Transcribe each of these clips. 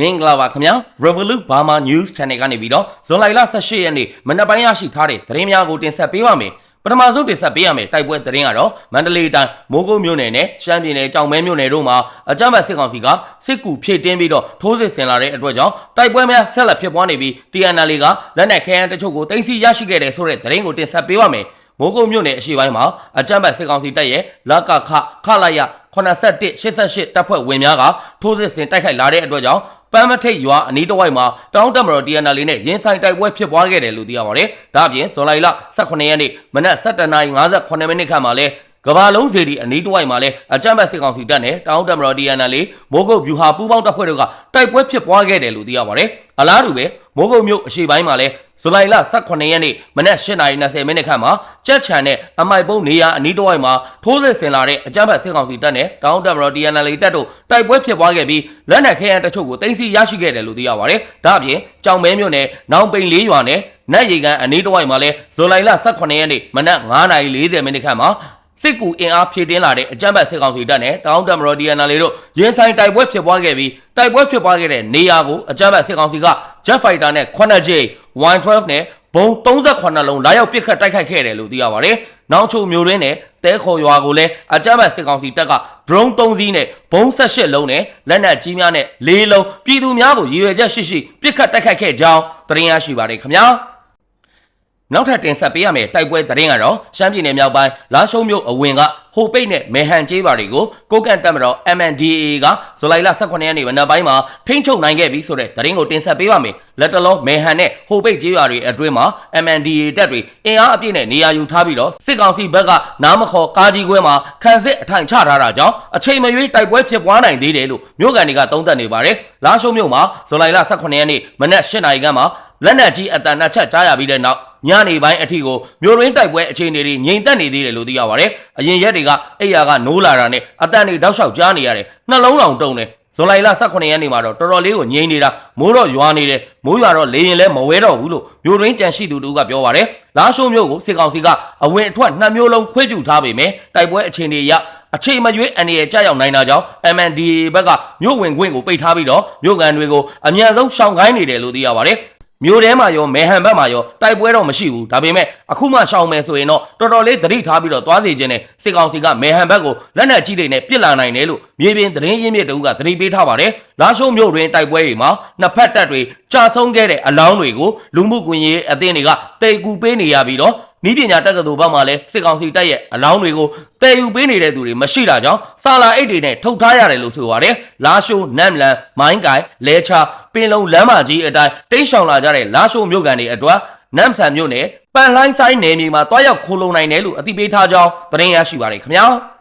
မင်္ဂလာပါခင်ဗျာ Revolut Burma News Channel ကနေပြီးတော့ဇွန်လ18ရက်နေ့မနက်ပိုင်းရရှိထားတဲ့သတင်းများကိုတင်ဆက်ပေးပါမယ်ပထမဆုံးတင်ဆက်ပေးရမယ်တိုက်ပွဲသတင်းကတော့မန္တလေးတိုင်းမိုးကုတ်မြို့နယ်နဲ့ရှမ်းပြည်နယ်ကြောင်မဲမြို့နယ်တို့မှာအကြမ်းဖက်စစ်ကောင်စီကစစ်ကူဖြည့်တင်းပြီးတော့ထိုးစစ်ဆင်လာတဲ့အတွက်ကြောင့်တိုက်ပွဲများဆက်လက်ဖြစ်ပွားနေပြီး TNL ကလက်နက်ခဲယမ်းတချို့ကိုတင်စီရရှိခဲ့တဲ့ဆိုတဲ့သတင်းကိုတင်ဆက်ပေးပါမယ်မိုးကုတ်မြို့နယ်အရှိပိုင်းမှာအကြမ်းဖက်စစ်ကောင်စီတပ်ရဲ့လကခခလာရ81 88တပ်ဖွဲ့ဝင်များကထိုးစစ်ဆင်တိုက်ခိုက်လာတဲ့အတွက်ကြောင့် ပန်းမထိတ်ရွာအနီးတစ်ဝိုက်မှာတောင်းတမတော် TNL နဲ့ရင်ဆိုင်တိုက်ပွဲဖြစ်ပွားခဲ့တယ်လို့သိရပါတယ်။ဒါ့အပြင်ဇွန်လ18ရက်နေ့မနက်7:58မိနစ်ခန့်မှာလဲ ကဘာလုံးစီဒီအနီးတစ်ဝိုက်မှာလဲအကြမ်းဖက်စစ်ကောင်စီတပ်နဲ့တောင်းတမတော် TNL မိုးကုတ်ဗျူဟာပူးပေါင်းတပ်ဖွဲ့တို့ကတိုက်ပွဲဖြစ်ပွားခဲ့တယ်လို့သိရပါတယ်။အလားတူပဲမိုးကုတ်မြို့အရှိပိုင်းမှာလဲဇူလိုင်လ18ရက်နေ့မနက်8:20မိနစ်ခန့်မှာကြက်ချန်နဲ့အမိုက်ပုံးနေရအနီးတစ်ဝိုက်မှာထိုးစစ်ဆင်လာတဲ့အကြမ်းဖက်စစ်ကောင်စီတပ်နဲ့တောင်းတမတော် TNL တပ်တို့တိုက်ပွဲဖြစ်ပွားခဲ့ပြီးလက်နက်ခဲယမ်းတချို့ကိုတင်စီရရှိခဲ့တယ်လို့သိရပါတယ်။ဒါ့အပြင်ကြောင်မဲမြို့နယ်နောင်ပိန်လေးရွာနဲ့နတ်ရီကန်အနီးတစ်ဝိုက်မှာလဲဇူလိုင်လ18ရက်နေ့မနက်9:40မိနစ်ခန့်မှာ စစ်ကူအင်အားဖြည့်တင်းလာတဲ့အကြမ်းဖက်စစ်ကောင်စီတပ်နဲ့တောင်းတမတော် DNL တို့ရင်ဆိုင်တိုက်ပွဲဖြစ်ပွားခဲ့ပြီးတိုက်ပွဲဖြစ်ပွားခဲ့တဲ့နေရာကိုအကြမ်းဖက်စစ်ကောင်စီက Jet Fighter နဲ့ 9J Y12 နဲ့ဘုံ38လုံးလာရောက်ပစ်ခတ်တိုက်ခိုက်ခဲ့တယ်လို့သိရပါတယ်။နောက်ချိုမျိုးရင်းနဲ့တဲခေါ်ရွာကိုလည်းအကြမ်းဖက်စစ်ကောင်စီတပ်က drone 3စီးနဲ့ဘုံ18လုံးနဲ့လက်နက်ကြီးများနဲ့၄လုံးပြည်သူများကိုရည်ရွယ်ချက်ရှိရှိပစ်ခတ်တိုက်ခိုက်ခဲ့ကြောင်းသတင်းရရှိပါတယ်ခင်ဗျာ။ နောက်ထပ်တင်ဆက်ပေးရမယ့်တိုက်ပွဲသတင်းကတော့ရှမ်းပြည်နယ်မြောက်ပိုင်းလာရှုံးမြို့အဝင်ကဟိုပိတ်နဲ့မဲဟန်ကျေးပါတွေကိုကိုကန်တက်မတော် MNDAA ကဇူလိုင်လ18ရက်နေ့မနက်ပိုင်းမှာထိန်းချုပ်နိုင်ခဲ့ပြီဆိုတဲ့သတင်းကိုတင်ဆက်ပေးပါမယ်။လက်တလုံးမဲဟန်နဲ့ဟိုပိတ်ကျေးပါတွေအတွင်းမှာ MNDAA တပ်တွေအင်အားအပြည့်နဲ့နေရာယူထားပြီးတော့စစ်ကောင်စီဘက်ကနားမခေါ်ကားကြီးခွဲမှာခံစစ်အထိုင်ချထားတာကြောင့်အချိန်မရွေးတိုက်ပွဲဖြစ်ပွားနိုင်သေးတယ်လို့မြို့ကန်တွေကသုံးသပ်နေပါတယ်။လာရှုံးမြို့မှာဇူလိုင်လ18ရက်နေ့မနက်8:00နာရီခန့်မှာ လက်နက်ကြီးအတန်နဲ့ချက်ကြားရပြီးတဲ့နောက်ညနေပိုင်းအထိကိုမြို့ရင်းတိုက်ပွဲအခြေအနေတွေငြိမ်သက်နေသေးတယ်လို့သိရပါတယ်။အရင်ရက်တွေကအိယာကနိုးလာတာနဲ့အတန်တွေတောက်လျှောက်ကြားနေရတယ်။နှလုံးတောင်တုံတယ်။ဇွန်လ18ရက်နေ့မှာတော့တော်တော်လေးကိုငြိမ်နေတာမိုးတော့ရွာနေတယ်မိုးရွာတော့လေရင်လည်းမဝဲတော့ဘူးလို့မြို့ရင်းကြံရှိသူတို့ကပြောပါတယ်။လာရှိုးမြို့ကိုစစ်ကောင်စီကအဝင်အထွက်နှစ်မျိုးလုံးခွဲပြူထားပေမဲ့တိုက်ပွဲအခြေအနေရအချိန်မရွေးအန်ရကြောက်ရောက်နိုင်တာကြောင့် MNDA ဘက်ကမြို့ဝင်ခွင့်ကိုပိတ်ထားပြီးတော့မြို့ကန်တွေကိုအမြန်ဆုံးရှောင်ခိုင်းနေတယ်လို့သိရပါတယ်။ မြို့ထဲမှာရောမဲဟန်ဘက်မှာရောတိုက်ပွဲတော့မရှိဘူးဒါပေမဲ့အခုမှရှောင်မယ်ဆိုရင်တော့တော်တော်လေးသတိထားပြီးတော့သွားစီခြင်းနဲ့စစ်ကောင်စီကမဲဟန်ဘက်ကိုလက်နက်ကြီးတွေနဲ့ပစ်လာနိုင်တယ်လို့မြေပြင်သတင်းရင်းမြစ်တူကသတိပေးထားပါတယ်လာရှုံးမြို့တွင်တိုက်ပွဲတွေမှာနှစ်ဖက်တပ်တွေကြာဆုံးခဲ့တဲ့အလောင်းတွေကိုလူမှုကွန်ရက်အသင်းတွေကတိတ်ကူပေးနေရပြီးတော့ ဤပညာတက္ကသိုလ်ဘက်မှာလည်းစစ်ကောင်စီတပ်ရဲ့အလောင်းတွေကိုတည်ယူပေးနေတဲ့သူတွေမရှိတာကြောင့်စာလာအိတ်တွေနဲ့ထုတ်ထားရတယ်လို့ဆိုပါတယ်။လာရှိုးနမ်လန်မိုင်းကိုင်လဲချာပင်လုံလမ်းမကြီးအတိုင်းတိတ်ရှောင်လာကြတဲ့လာရှိုးမြို့ကန်တွေအတွက်နမ်ဆန်မြို့နယ်ပန်လိုင်းဆိုင်နယ်မြေမှာတွားရောက်ခိုးလုံနိုင်တယ်လို့အသိပေးထားကြောင်းသတင်းရရှိပါတယ်ခင်ဗျာ။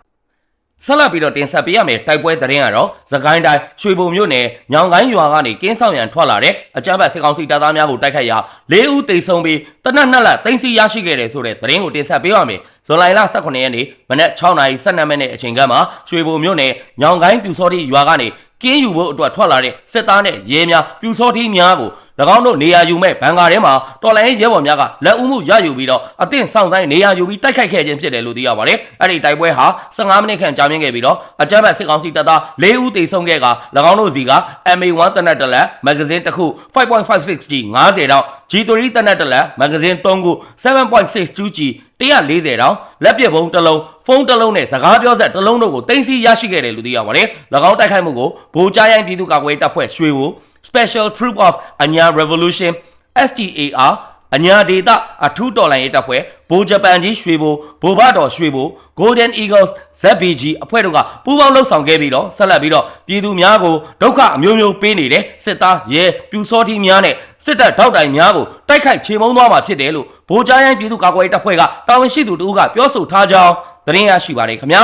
ဆက်လက်ပြီးတော့တင်ဆက်ပေးရမယ်တိုက်ပွဲသတင်းကတော့သခိုင်းတိုင်းရွှေဘုံမြို့နယ်ညောင်ကိုင်းရွာကနေကင်းဆောင်ရန်ထွက်လာတဲ့အကြမ်းဖက်စစ်ကောင်စီတပ်သားများကိုတိုက်ခိုက်ရာ၄ဦးသေဆုံးပြီးတနက်နှစ်လက်တင်စီရရှိခဲ့တယ်ဆိုတဲ့သတင်းကိုတင်ဆက်ပေးရမယ်ဇွန်လ18ရက်နေ့မနက်6:12မိနစ်အချိန်ကမှရွှေဘုံမြို့နယ်ညောင်ကိုင်းပြူစောတိရွာကနေကင်းယူဖို့အတွက်ထွက်လာတဲ့စစ်သားနဲ့ရဲများပြူစောတိများကို၎ င်းတို့နေရာယူမဲ့ဘန်ကာထဲမှာတော်လိုင်းရဲဘော်များကလက်ဦးမှုရယူပြီးတော့အသင့်ဆောင်ဆိုင်နေရာယူပြီးတိုက်ခိုက်ခဲ့ခြင်းဖြစ်တယ်လို့သိရပါတယ်။အဲ့ဒီတိုက်ပွဲဟာ15မိနစ်ခန့်ကြာမြင့်ခဲ့ပြီးတော့အကြမ်းဖက်စစ်ကောင်စီတပ်သား၄ဦးသေဆုံးခဲ့က၎င်းတို့စီက MA1 တနက်တလက်မဂဇင်းတစ်ခု 5.56G 90တောင် G3 တနက်တလက်မဂဇင်း3ခု 7.62G 140တောင်လက်ပစ်ဘုံတစ်လုံးဖုန်းတစ်လုံးနဲ့စကားပြောဆက်တစ်လုံးတို့ကိုတင်စီရရှိခဲ့တယ်လို့သိရပါတယ်။၎င်းတိုက်ခိုက်မှုကိုဗိုလ်ကြားရိုင်းပြည်သူ့ကာကွယ်တပ်ဖွဲ့ရွှေဘူ Special Troop of Anya Revolution STAR အညာဒေတာအထူးတော်လိုင်းရေးတပ်ဖွဲ့ဗိုလ်ဂျပန်ကြီးရွှေဘိုဗိုလ်ဘတော်ရွှေဘို Golden Eagles ZBG အဖွဲ့တို့ကပူးပေါင်းလှုပ်ဆောင်ခဲ့ပြီးတော့ဆက်လက်ပြီးတော့ပြည်သူများကိုဒုက္ခအမျိုးမျိုးပေးနေတဲ့စစ်သားရဲပြူစောတိများနဲ့စစ်တပ်ထောက်တိုင်များကိုတိုက်ခိုက်ချေမှုန်းသွားမှာဖြစ်တယ်လို့ဗိုလ်ကြားရိုင်းပြည်သူ့ကာကွယ်ရေးတပ်ဖွဲ့ကတာဝန်ရှိသူတို့ကပြောဆိုထားကြောင်းသတင်းရရှိပါတယ်ခင်ဗျာ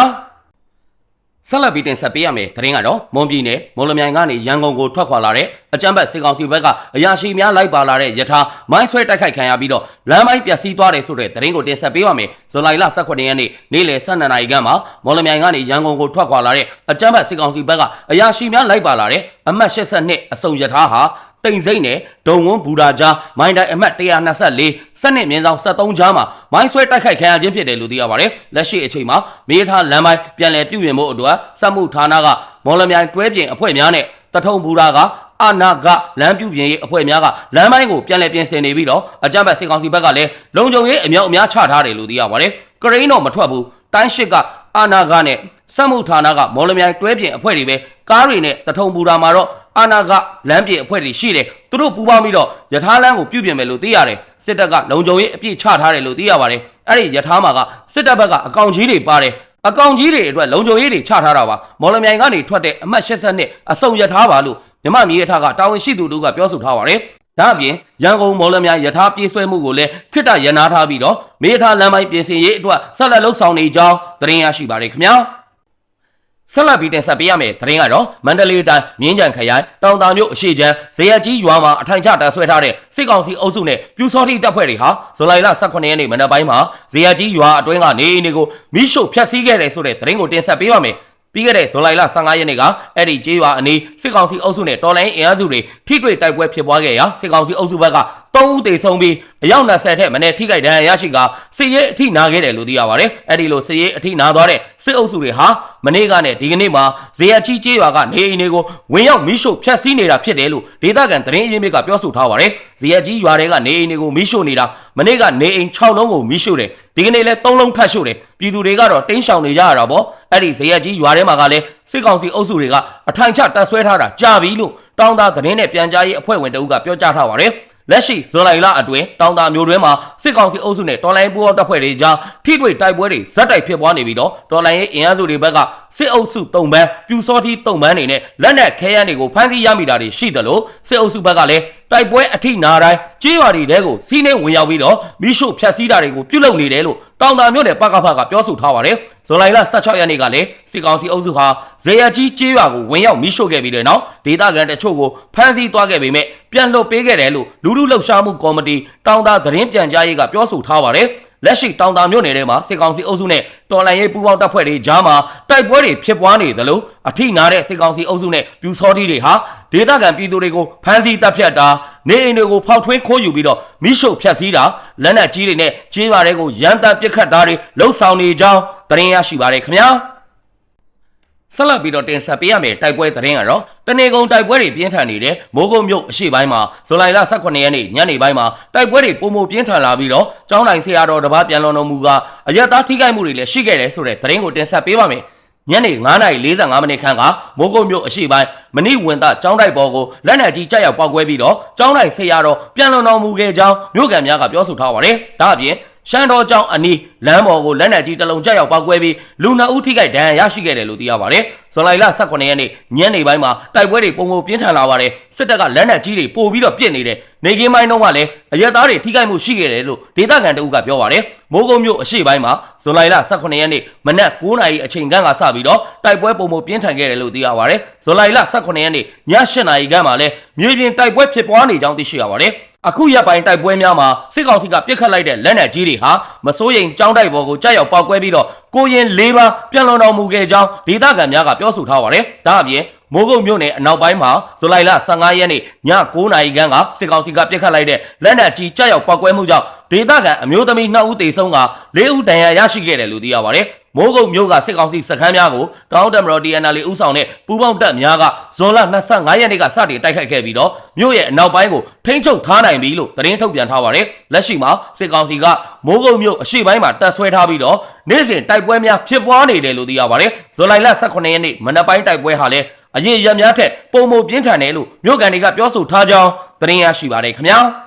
ဆက်လက်ပြီးတင်ဆက်ပေးရမယ်သတင်းကတော့မွန်ပြည်နယ်မော်လမြိုင်ကနေရန်ကုန်ကိုထွက်ခွာလာတဲ့အကြမ်းဖက်စစ်ကောင်စီဘက်ကအရာရှိများလိုက်ပါလာတဲ့ယထာမိုင်းဆွဲတိုက်ခိုက်ခံရပြီးတော့လမ်းပိုင်းပျက်စီးသွားတယ်ဆိုတဲ့သတင်းကိုတင်ဆက်ပေးပါမယ်ဇွန်လ18ရက်နေ့နေ့လယ်12နာရီခန့်မှာမော်လမြိုင်ကနေရန်ကုန်ကိုထွက်ခွာလာတဲ့အကြမ်းဖက်စစ်ကောင်စီဘက်ကအရာရှိများလိုက်ပါလာတဲ့အမှတ်82အစုံယထာဟာ တိမ်စိမ့်နဲ့ဒုံဝန်းဘူရာကြားမိုင်းတိုင်းအမှတ်124စနစ်မြင်းဆောင်73ကြားမှာမိုင်းဆွဲတိုက်ခိုက်ခံရခြင်းဖြစ်တယ်လို့သိရပါတယ်။လက်ရှိအချိန်မှာမေးထားလမ်းပိုင်းပြန်လည်ပြုပြင်ဖို့အတွက်စက်မှုဌာနကမော်လမြိုင်တွဲပြင်အဖွဲ့များနဲ့တထုံဘူရာကအာနာကလမ်းပြုပြင်ရေးအဖွဲ့များကလမ်းပိုင်းကိုပြန်လည်ပြင်ဆင်နေပြီးတော့အကြမ်းဖက်စစ်ကောင်စီဘက်ကလည်းလုံခြုံရေးအမြောက်အများချထားတယ်လို့သိရပါတယ်ကရိန်းတော့မထွက်ဘူးတိုင်းရှိကအာနာကနဲ့စက်မှုဌာနကမော်လမြိုင်တွဲပြင်အဖွဲ့တွေပဲကားတွေနဲ့တထုံပူတာမှာတော့ အာနာကလမ်းပြင်အဖွဲ့တွေရှိတယ်သူတို့ပူးပေါင်းပြီးတော့ယထာလမ်းကိုပြုပြင်မယ်လို့သိရတယ်စစ်တပ်ကလုံခြုံရေးအပြည့်ချထားတယ်လို့သိရပါတယ်အဲ့ဒီယထာမှာကစစ်တပ်ဘက်ကအကောင့်ကြီးတွေပါတယ်အကောင့်ကြီးတွေအတွက်လုံခြုံရေးတွေချထားတာပါမော်လမြိုင်ကနေထွက်တဲ့အမှတ်82အစုံယထာပါလို့မြမမြေယထာကတာဝန်ရှိသူတို့ကပြောဆိုထားပါတယ်ဒါအပြင်ရန်ကုန်မော်လမြိုင်ယထာပြေးဆွဲမှုကိုလည်းခိတ္တရနာထားပြီးတော့မေယထာလမ်းပိုင်းပြင်ဆင်ရေးအတွက်ဆက်လက်လှုပ်ဆောင်နေကြောင်းသတင်းရရှိပါတယ်ခင်ဗျာ ဆက်လက်ပြီးတင်ဆက်ပေးရမယ့်သတင်းကတော့မန္တလေးတိုင်းမြင်းကြံခရိုင်တောင်တာမြို့အရှိချမ်းဇေယျကြီးရွာမှာအထိုင်ချတပ်ဆွဲထားတဲ့စစ်ကောင်စီအုပ်စုနဲ့ပြူစောတိတပ်ဖွဲ့တွေဟာဇူလိုင်လ18ရက်နေ့မနက်ပိုင်းမှာဇေယျကြီးရွာအတွင်းကနေအိမ်တွေကိုမိရှို့ဖျက်ဆီးခဲ့တယ်ဆိုတဲ့သတင်းကိုတင်ဆက်ပေးပါမယ် ပြီးခဲ့တဲ့ဇူလိုင်လ15ရက်နေ့ကအဲ့ဒီကျေးရွာအနီးစစ်ကောင်စီအုပ်စုနဲ့တော်လိုင်းအင်အားစုတွေထိတွေ့တိုက်ပွဲဖြစ်ပွားခဲ့ရာစစ်ကောင်စီအုပ်စုဘက်က3ဦးသေဆုံးပြီးအယောက်20ထက်မနည်းထိခိုက်ဒဏ်ရာရရှိကစစ်ရေးအထိနာခဲ့တယ်လို့သိရပါတယ်။အဲ့ဒီလိုစစ်ရေးအထိနာသွားတဲ့စစ်အုပ်စုတွေဟာမနေ့ကနဲ့ဒီကနေ့မှာဇေယျကြီးကျေးရွာကနေအိမ်တွေကိုဝင်ရောက်မိရှို့ဖျက်ဆီးနေတာဖြစ်တယ်လို့ဒေသခံသတင်းအရင်းမြစ်ကပြောဆိုထားပါတယ်။ဇေယျကြီးရွာတွေကနေအိမ်တွေကိုမိရှို့နေတာမနေ့ကနေအိမ်6လုံးကိုမိရှို့တယ် ဒီကနေ့လဲ3လုံးထပ်ရှို့တယ်ပြည်သူတွေကတော့တင်းရှောင်နေကြရတာပေါ့အဲ့ဒီဇေယျကြီးရွာထဲမှာကလည်းစစ်ကောင်စီအုပ်စုတွေကအထိုင်ချတပ်ဆွဲထားတာကြာပြီလို့တောင်းတာသတင်းနဲ့ပြန်ကြားရေးအဖွဲ့ဝင်တအုပ်ကပြောကြားထားပါတယ်။ လက်ရှိဇွန်လလအတွင်းတောင်တာမျိုးတွင်းမှာစစ်ကောင်စီအုပ်စုနဲ့တော်လိုင်းပူးပေါင်းတပ်ဖွဲ့တွေကြားထိတွေ့တိုက်ပွဲတွေဇက်တိုက်ဖြစ်ပွားနေပြီးတော့တော်လိုင်းရဲ့အင်အားစုတွေဘက်ကစစ်အုပ်စုတုံပန်းပြူစောတိတုံပန်းတွေနဲ့လက်နက်ခဲယမ်းတွေကိုဖမ်းဆီးရမိတာတွေရှိသလိုစစ်အုပ်စုဘက်ကလည်းတိုက်ပွဲအထိနာတိုင်းကြေးရွာတွေတဲကိုစီးနှင်းဝင်ရောက်ပြီးတော့မိရှုဖျက်ဆီးတာတွေကိုပြုလုပ်နေတယ်လို့ တောင်တာမျိုးနယ်ပကဖကပြောဆိုထားပါတယ်ဇွန်လ16ရက်နေ့ကလည်းစစ်ကောင်စီအုပ်စုဟာဇေယျကြီးကြေးရွာကိုဝင်ရောက်မိရှုခဲ့ပြီးတဲ့နောက်ဒေသခံတချို့ကိုဖမ်းဆီးသွားခဲ့ပေမဲ့ပြန်လွတ်ပေးခဲ့တယ်လို့လူလူလှုပ်ရှားမှုကော်မတီတောင်တာသတင်းပြန်ကြားရေးကပြောဆိုထားပါတယ် လက်ရှိတောင်တာမြို့နယ်ထဲမှာစစ်ကောင်စီအုပ်စုနဲ့တော်လှန်ရေးပူးပေါင်းတပ်ဖွဲ့တွေကြားမှာတိုက်ပွဲတွေဖြစ်ပွားနေသလိုအထိနာတဲ့စစ်ကောင်စီအုပ်စုနဲ့ပြူစောတိတွေဟာဒေသခံပြည်သူတွေကိုဖမ်းဆီးတပ်ဖြတ်တာနေအိမ်တွေကိုဖောက်ထွင်းခိုးယူပြီးတော့မိရှုဖျက်ဆီးတာလက်နက်ကြီးတွေနဲ့ကြေးပါတွေကိုရန်တမ်းပစ်ခတ်တာတွေလှုပ်ဆောင်နေကြောင်းသတင်းရရှိပါတယ်ခင်ဗျာ ဆက်လက်ပြီးတော့တင်ဆက်ပေးရမယ့်တိုက်ပွဲသတင်းကတော့တနေကုန်တိုက်ပွဲတွေပြင်းထန်နေတဲ့မိုးကုတ်မြို့အရှိပိုင်းမှာဇူလိုင်လ18ရက်နေ့ညနေပိုင်းမှာတိုက်ပွဲတွေပုံမပြင်းထန်လာပြီးတော့ကျောင်းတိုင်းဆရာတော်တပားပြန်လွန်တော်မူကအရက်သားထိခိုက်မှုတွေလည်းရှိခဲ့တယ်ဆိုတဲ့သတင်းကိုတင်ဆက်ပေးပါမယ်ညနေ9:45မိနစ်ခန့်ကမိုးကုတ်မြို့အရှိပိုင်းမဏိဝင်သားကျောင်းတိုက်ပေါ်ကိုလက်နက်ကြီးကြောက်ရောက်ပောက်ကွဲပြီးတော့ကျောင်းတိုင်းဆရာတော်ပြန်လွန်တော်မူခဲ့ကြောင်းမြို့ကန်များကပြောဆိုထားပါတယ်ဒါအပြင် ရှမ်းတော်ကျောင်းအနီးလမ်းပေါ်ကိုလက်နက်ကြီးတစ်လုံးကြောက်ရောက်ပောက်ကွဲပြီးလူနှစ်ဦးထိခိုက်ဒဏ်ရာရရှိခဲ့တယ်လို့သိရပါတယ်။ဇွန်လ18ရက်နေ့ညနေပိုင်းမှာတိုက်ပွဲတွေပုံပုံပြင်းထန်လာပါတယ်။စစ်တပ်ကလက်နက်ကြီးတွေပို့ပြီးတော့ပစ်နေတယ်။နေကင်းပိုင်းတော့ကလည်းအရက်သားတွေထိခိုက်မှုရှိခဲ့တယ်လို့ဒေသခံတအုပ်ကပြောပါတယ်။မိုးကုတ်မြို့အရှိပိုင်းမှာဇွန်လ18ရက်နေ့မနက်9:00နာရီအချိန်ခန့်ကစပြီးတော့တိုက်ပွဲပုံပုံပြင်းထန်ခဲ့တယ်လို့သိရပါတယ်။ဇွန်လ18ရက်နေ့ည8:00နာရီခန့်မှာလည်းမြေပြင်တိုက်ပွဲဖြစ်ပွားနေကြောင်းသိရှိရပါတယ်။ အခုရက်ပိုင်းတိုက်ပွဲများမှာစစ်ကောင်စီကပြစ်ခတ်လိုက်တဲ့လက်နက်ကြီးတွေဟာမစိုးရိမ်ကြောင်းတိုက်ပေါ်ကိုကြောက်ရောက်ပောက်ကွဲပြီးတော့ကိုရင်၄ပါးပြန်လွန်တော်မူခဲ့ကြောင်းဒေသခံများကပြောဆိုထားပါတယ်။ဒါအပြင်မိုးကုတ်မြို့နယ်အနောက်ပိုင်းမှာဇူလိုင်လ15ရက်နေ့ည9:00နာရီခန့်ကစစ်ကောင်စီကပြစ်ခတ်လိုက်တဲ့လက်နက်ကြီးကြောက်ရောက်ပောက်ကွဲမှုကြောင့် ဒေသခံအမျိုးသမီး2ဦးသေဆုံးက4ဦးဒဏ်ရာရရှိခဲ့တယ်လို့သိရပါတယ်။မိုးကုတ်မြို့ကစစ်ကောင်စီစခန်းများကိုတောင်းတမတော် DNL ဥဆောင်တဲ့ပူးပေါင်းတပ်များကဇွန်လ25ရက်နေ့ကစတင်တိုက်ခိုက်ခဲ့ပြီးတော့မြို့ရဲ့အနောက်ပိုင်းကိုထိန်းချုပ်ထားနိုင်ပြီလို့သတင်းထုတ်ပြန်ထားပါတယ်။လက်ရှိမှာစစ်ကောင်စီကမိုးကုတ်မြို့အရှိပိုင်းမှာတပ်ဆွဲထားပြီးတော့နေ့စဉ်တိုက်ပွဲများဖြစ်ပွားနေတယ်လို့သိရပါတယ်။ဇွန်လ18ရက်နေ့မနက်ပိုင်းတိုက်ပွဲဟာလည်းအရင်ရက်များထက်ပုံမပြင်းထန်တယ်လို့မြို့ကန်တွေကပြောဆိုထားကြောင်းသတင်းရရှိပါတယ်ခင်ဗျာ။